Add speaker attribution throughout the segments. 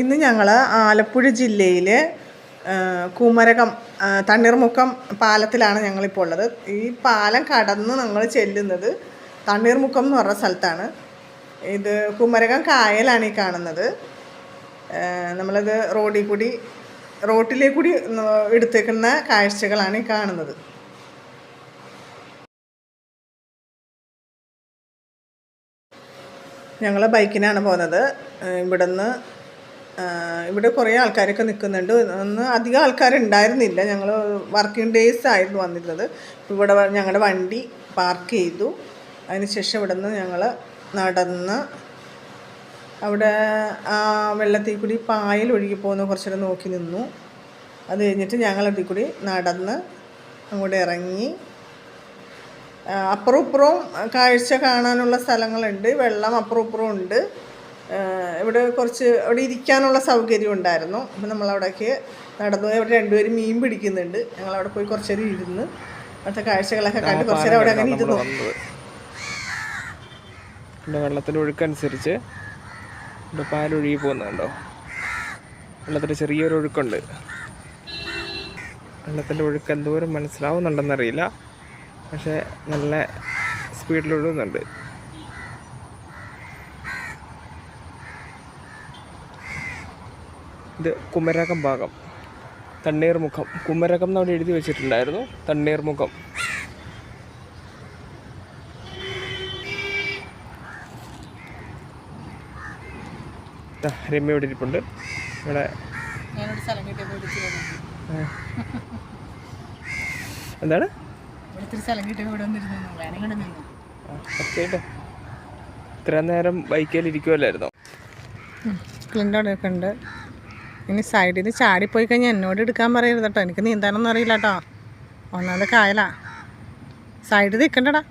Speaker 1: ഇന്ന് ഞങ്ങൾ ആലപ്പുഴ ജില്ലയിൽ കുമരകം തണ്ണീർമുക്കം പാലത്തിലാണ് ഞങ്ങളിപ്പോൾ ഉള്ളത്. ഈ പാലം കടന്ന് ഞങ്ങൾ ചെല്ലുന്നത് തണ്ണീർമുക്കം എന്ന് പറഞ്ഞ സ്ഥലത്താണ്. ഇത് കുമരകം കായലാണ് ഈ കാണുന്നത്. നമ്മളത് റോഡിൽ കൂടി റോട്ടിലെ കൂടി എടുത്തേക്കുന്ന കാഴ്ചകളാണ് ഈ കാണുന്നത്. ഞങ്ങൾ ബൈക്കിനാണ് പോകുന്നത്. ഇവിടുന്ന് ഇവിടെ കുറേ ആൾക്കാരൊക്കെ നിൽക്കുന്നുണ്ട്. അന്ന് അധികം ആൾക്കാരുണ്ടായിരുന്നില്ല. ഞങ്ങൾ വർക്കിംഗ് ഡേയ്സ് ആയിരുന്നു വന്നിരുന്നത്. ഇവിടെ ഞങ്ങളുടെ വണ്ടി പാർക്ക് ചെയ്തു. അതിനുശേഷം ഇവിടെ നിന്ന് ഞങ്ങൾ നടന്ന് അവിടെ ആ വെള്ളത്തിൽ കൂടി പായൽ ഒഴുകി പോകുന്ന കുറച്ചേരം നോക്കി നിന്നു. അത് കഴിഞ്ഞിട്ട് ഞങ്ങൾ അതിൽ കൂടി നടന്ന് അങ്ങോട്ട് ഇറങ്ങി. അപ്പുറം ഇപ്പുറവും കാഴ്ച കാണാനുള്ള സ്ഥലങ്ങളുണ്ട്. വെള്ളം അപ്പുറം ഇപ്പുറവും ഉണ്ട്. ഇവിടെ കുറച്ച് അവിടെ ഇരിക്കാനുള്ള സൗകര്യം ഉണ്ടായിരുന്നു. അപ്പം നമ്മളവിടേക്ക് നടന്നു. അവിടെ രണ്ടുപേരും മീൻ പിടിക്കുന്നുണ്ട്. ഞങ്ങൾ അവിടെ പോയി കുറച്ച് നേരം ഇരുന്ന് അവിടുത്തെ കാഴ്ചകളൊക്കെ കണ്ട് കുറച്ച് നേരം അവിടെ അങ്ങനെ ഇരുന്നു.
Speaker 2: പിന്നെ വെള്ളത്തിന്റെ ഒഴുക്കനുസരിച്ച് ഇവിടെ പാലൊഴുകി പോകുന്നുണ്ടോ വെള്ളത്തിന്റെ ചെറിയൊരു ഒഴുക്കുണ്ട്. വെള്ളത്തിന്റെ ഒഴുക്ക് എന്തോരം മനസ്സിലാവുന്നുണ്ടെന്നറിയില്ല. പക്ഷേ നല്ല സ്പീഡിൽ ഒഴുകുന്നുണ്ട്. ഇത് കുമരകം ഭാഗം. തണ്ണീർമുഖം കുമരകം എന്ന് അവിടെ എഴുതി വെച്ചിട്ടുണ്ടായിരുന്നു. തണ്ണീർമുഖം രമ്യ ഇവിടെ ഇരിപ്പുണ്ട്. ഇവിടെ. എന്താണ്? ഇത്രയും ഇത്ര നേരം ബൈക്കിൽ ഇരിക്കുമല്ലായിരുന്നോ
Speaker 1: ക്ലിന്റെ ഒക്കെ ഉണ്ട് ഇനി സൈഡിൽ ചാടിപ്പോയി കഴിഞ്ഞാൽ എന്നോട് എടുക്കാൻ പറയരുത് കേട്ടോ എനിക്ക് നീന്താനൊന്നും അറിയില്ല കേട്ടോ ഒന്നാമത് കായലാ. സൈഡിൽ നിൽക്കണ്ടടാ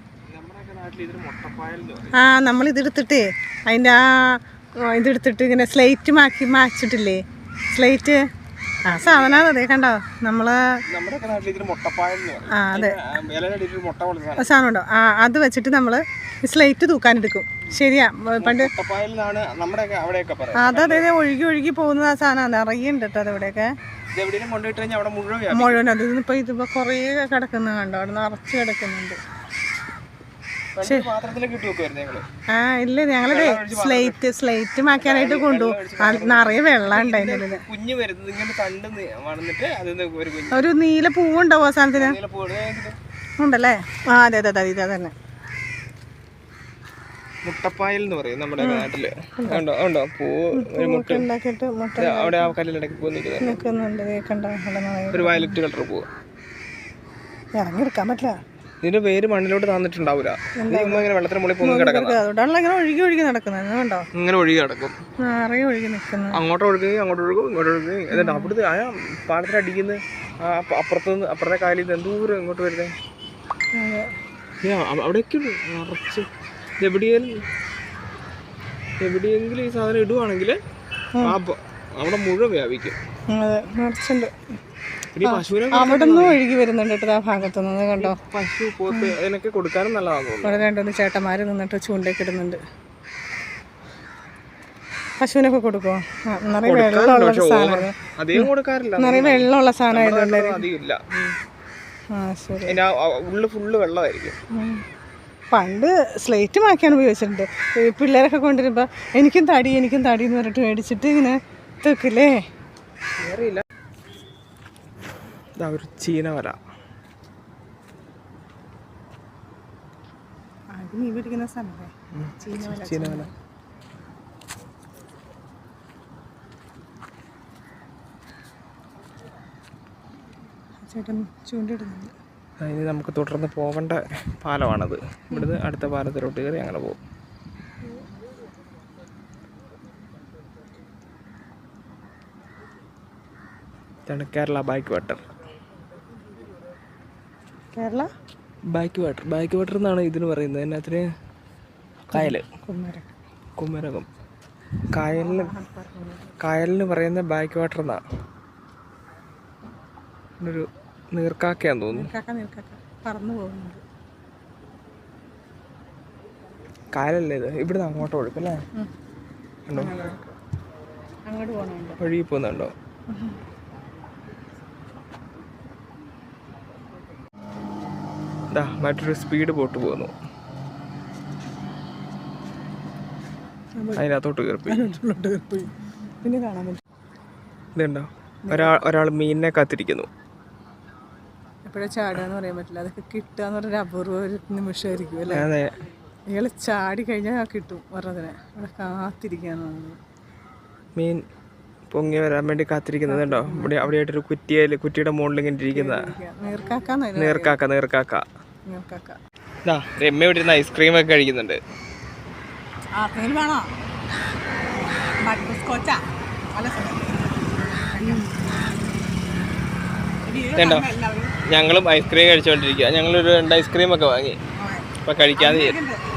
Speaker 1: ആ നമ്മൾ ഇതെടുത്തിട്ടേ അതിന്റെ ആ, ഇതെടുത്തിട്ട് ഇങ്ങനെ സ്ലേറ്റ് മാക്കി മാച്ചിട്ടില്ലേ? സ്ലേറ്റ് ആ സാധനം അതേ കണ്ടോ? നമ്മൾ ആ അതെ.
Speaker 2: സാധനം.
Speaker 1: ഉണ്ടോ ആ അത് വെച്ചിട്ട് നമ്മൾ സ്ലേറ്റ് തൂക്കാനെടുക്കും ശരിയാ പണ്ട് അതതെ അതെ ഒഴുകി ഒഴുകി പോകുന്ന ആ സാധനം നിറയെ ഉണ്ട് കേട്ടോ
Speaker 2: അത് ഇവിടെയൊക്കെ. മുഴുവൻ
Speaker 1: അത് ഇതിപ്പോ ഇതിപ്പോ കൊറേ കിടക്കുന്ന കണ്ടോ അവിടെ നിറച്ച് കിടക്കുന്നുണ്ട്
Speaker 2: പണ്ട് പാത്രത്തിലൊക്കെ ഇട്ട് വെക്കുമായിരുന്നു ഞങ്ങൾ
Speaker 1: ആ ഇല്ല ഞങ്ങളത് സ്ലേറ്റ് സ്ലേറ്റ് മാക്കാനായിട്ട് കൊണ്ടുപോകും നിറയെ വെള്ളം ഉണ്ട് അതിന്റെ ഉള്ളിൽ
Speaker 2: കുഞ്ഞ് വരുന്നത് ഇങ്ങനെ കണ്ട് നി- വളർന്നിട്ട് ഒരു
Speaker 1: നീല പൂവുണ്ടാവും
Speaker 2: അവസാനത്തിന്.
Speaker 1: ഉണ്ടല്ലേ? ആ അതെ അതെ അതെ ഇത് തന്നെ.
Speaker 2: മുട്ടപ്പായൽ എന്ന് പറയും നമ്മുടെ നാട്ടിൽ. ഉണ്ടോ ഉണ്ടോ പൂ മുട്ട. അവിടെ ആ കല്ലിലിടയ്ക്ക് പൂ
Speaker 1: നിൽക്കുന്നുണ്ട്.
Speaker 2: ഒരു വയലറ്റ് കളർ പൂ
Speaker 1: ഇറങ്ങിയെടുക്കാൻ പറ്റില്ല.
Speaker 2: ഇതിന്റെ പേര് മണ്ണിലോട്ട് താന്നിട്ടുണ്ടാവില്ല ഇങ്ങനെ വെള്ളത്തിന് മുകളിൽ പൊങ്ങി കിടക്കുന്നത്
Speaker 1: അതുകൊണ്ടാണല്ലോ ഇങ്ങനെ ഒഴുകി ഒഴുകി നടക്കുന്നത് കണ്ടോ?
Speaker 2: ഇങ്ങനെ ഒഴുകി കിടക്കും.
Speaker 1: നിറയെ ഒഴുകി നിൽക്കുന്നത്
Speaker 2: അങ്ങോട്ട് ഒഴുകുകയും അങ്ങോട്ട് ഒഴുകും ഇങ്ങോട്ട് ഒഴുകുകയും. എന്നിട്ട് അവിടുത്തെ ആ പാടത്തിൽ അടിക്കുന്ന ആ അപ്പ- അപ്പുറത്തെ കാലിൽ നിന്ന് എന്തോരം ഇങ്ങോട്ട് വരുന്നത് അവിടെയൊക്കെ നിറച്ച്. എവിടെയെങ്കിലും എവിടെയെങ്കിലും ഈ സാധനം ഇടുവാണെങ്കിൽ അവിടെ മുഴുവൻ വ്യാപിക്കും.
Speaker 1: അതെ. നിറച്ചുണ്ട്. അവിടെ നിന്ന് ഒഴുകി വരുന്നുണ്ട് കേട്ടോ ആ ഭാഗത്തു നിന്ന് കണ്ടോ
Speaker 2: പശു പോത്ത് അതിനൊക്കെ കൊടുക്കാനും തോന്നുന്നു.
Speaker 1: ഇവിടെ രണ്ടുമൂന്ന് ചേട്ടന്മാർ നിന്നിട്ട് ചൂണ്ടയൊക്കെ ഇടുന്നുണ്ട്. പശുവിനൊക്കെ കൊടുക്കോ നിറയെ വെള്ളമുള്ള സാധനം നിറയെ വെള്ളമുള്ള സാധനം ആ ശരി.
Speaker 2: ഉള്ളു ഫുള്ള് വെള്ളമായിരിക്കും.
Speaker 1: പണ്ട് സ്ലേറ്റ് മാക്കിയാണ് ഉപയോഗിച്ചിട്ടുണ്ട്. ഈ പിള്ളേരൊക്കെ കൊണ്ടുവരുമ്പോൾ എനിക്കും തടി എനിക്കും തടി എന്ന് പറഞ്ഞിട്ട് മേടിച്ചിട്ട് ഇങ്ങനെ തൂക്കില്ലേ
Speaker 2: ഇതാ ഒരു ചീന
Speaker 1: വല. നീ പിടിക്കുന്ന സ്ഥലമല്ലേ ചീനവല
Speaker 2: ചീനവല
Speaker 1: ചേട്ടൻ ചൂണ്ടിടുന്നുണ്ട്.
Speaker 2: ഇനി നമുക്ക് തുടർന്ന് പോകേണ്ട പാലമാണത്. ഇവിടുന്ന് അടുത്ത പാലത്തിലോട്ട് കയറി അങ്ങനെ പോകും ഇതാണ് Kerala backwater
Speaker 1: Kerala?
Speaker 2: Backwater backwater എന്നാണ് ഇതിന് പറയുന്നത്. എന്നാത്തിന്? കായൽ.
Speaker 1: കുമരകം.
Speaker 2: കുമരകം. കായലിന് കായലിന് പറയുന്ന ബാക്ക് വാട്ടർ എന്നാണ് ഒരു നീർക്കാക്കയാന്ന് തോന്നുന്നു.
Speaker 1: പറന്നു പോകുന്നുണ്ട്.
Speaker 2: കായലല്ലേ ഇത്? ഇവിടുന്ന് അങ്ങോട്ട് ഒഴുക്കല്ലേ
Speaker 1: അങ്ങോട്ട് പോകണുണ്ട്
Speaker 2: വഴി പോകുന്നുണ്ടോ? ദാ മറ്റൊരു സ്പീഡ് ബോട്ട് പോകുന്നു അതിനകത്തോട്ട്
Speaker 1: പിന്നെ കാണാൻ പറ്റും.
Speaker 2: ഇതുണ്ടോ? ഒരാൾ ഒരാൾ മീനിനെ കാത്തിരിക്കുന്നു.
Speaker 1: എപ്പോഴാ ചാടുകയെന്ന് പറയാൻ പറ്റില്ല. അതൊക്കെ കിട്ടുക എന്ന് പറഞ്ഞൊരു അപൂർവ ഒരു നിമിഷമായിരിക്കും അല്ലേ?
Speaker 2: അതെ.
Speaker 1: ഇയാൾ ചാടി കഴിഞ്ഞാൽ കിട്ടും പറഞ്ഞതിനെ. അവിടെ കാത്തിരിക്കാന്ന്
Speaker 2: മീൻ പൊങ്ങി വരാൻ വേണ്ടി കാത്തിരിക്കുന്നതുണ്ടോ അവിടെ ഇവിടെ അവിടെയായിട്ടൊരു കുറ്റിയിൽ കുറ്റിയുടെ മുകളിൽ ഇങ്ങനെ ഇരിക്കുന്ന. നീർക്കാക്ക നീർക്കാക്ക
Speaker 1: നീർക്കാക്ക.
Speaker 2: രമ്യ ഇവിടെ ഇരുന്ന് ഐസ്ക്രീം ഒക്കെ കഴിക്കുന്നുണ്ട്. ഇതുണ്ടോ ഞങ്ങളും ഐസ്ക്രീം കഴിച്ചുകൊണ്ടിരിക്കുക ഞങ്ങളൊരു രണ്ട് ഐസ്ക്രീം ഒക്കെ വാങ്ങി. അപ്പൊ കഴിക്കാതെ
Speaker 1: ഉണ്ട്.